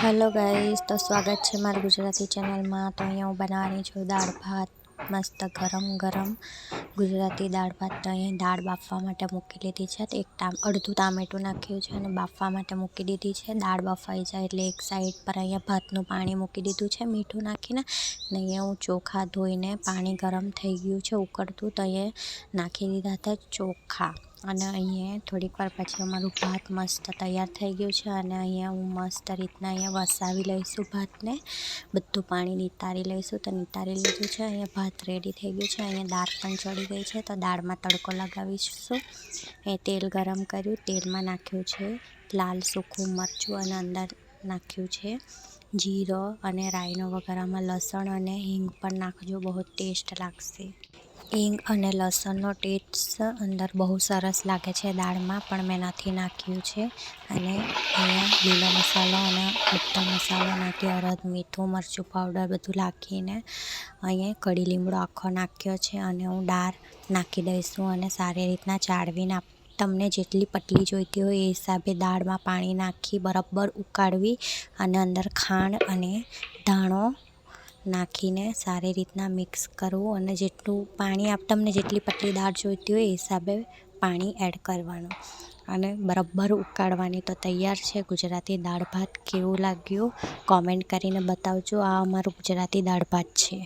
Hello guys, તો સ્વાગત છે મારી ગુજરાતી ચેનલમાં. તો અહીંયા હું બનાવવાની છું દાળ ભાત, મસ્ત ગરમ ગરમ ગુજરાતી દાળ ભાત. તો અહીંયા દાળ બાફવા માટે મૂકી લીધી છે. તો એક ટામ, અડધું ટામેટું નાખ્યું છે અને બાફવા માટે મૂકી દીધી છે. દાળ બફાઈ જાય એટલે એક સાઈડ પર અહીંયા ભાતનું પાણી મૂકી દીધું છે, મીઠું નાખીને. ને અહીંયા હું ચોખા ધોઈને પાણી ગરમ થઈ ગયું છે, ઉકળતું તો અહીંયા નાખી દીધા હતા ચોખા. અને અહીંયા થોડીક વાર પછી અમારું ભાત મસ્ત તૈયાર થઈ ગયું છે અને અહીંયા હું મસ્ત રીતના અહીંયા વસાવી લઈશું ભાતને. બધું પાણી નિતારી લઈશું તો નિતારી લીધું છે. અહીંયા ભાત રેડી થઈ ગયું છે. અહીંયા દાળ પણ ચડી ગઈ છે તો દાળમાં તડકો લગાવીશું. એ તેલ ગરમ કર્યું. તેલમાં નાખ્યું છે લાલ સૂકું મરચું અને અંદર નાખ્યું છે. જીરો અને રાઈનો વઘારામાં લસણ અને હિંગ પણ નાખજો, બહુ ટેસ્ટ લાગશે. હિંગ અને લસણનો ટેસ્ટ અંદર બહુ સરસ લાગે છે દાળમાં, પણ મેં નથી નાખ્યું છે. અને અહીંયા લીલો મસાલો અને ઉત્તમ મસાલો નાખી અરદ મીઠું, મરચું પાવડર બધું નાખીને અહીંયા કઢી લીમડો આખો નાખ્યો છે. અને હું દાળ નાખી દઈશું અને સારી રીતના ચાળવીને તમને જેટલી પટલી જોઈતી હોય એ હિસાબે દાળમાં પાણી નાખી બરાબર ઉકાળવી અને અંદર ખાંડ અને ધાણો નાખીને સારી રીતના મિક્સ કરવું અને જેટલું પાણી આપ તમને જેટલી પટલી દાળ જોઈતી હોય એ હિસાબે પાણી એડ કરવાનું. અને બરાબર ઉકાળવાની તો તૈયાર છે. ગુજરાતી દાળ ભાત કેવું લાગ્યું? કોમેન્ટ કરીને બતાવજો. આ અમારું ગુજરાતી દાળ ભાત છે.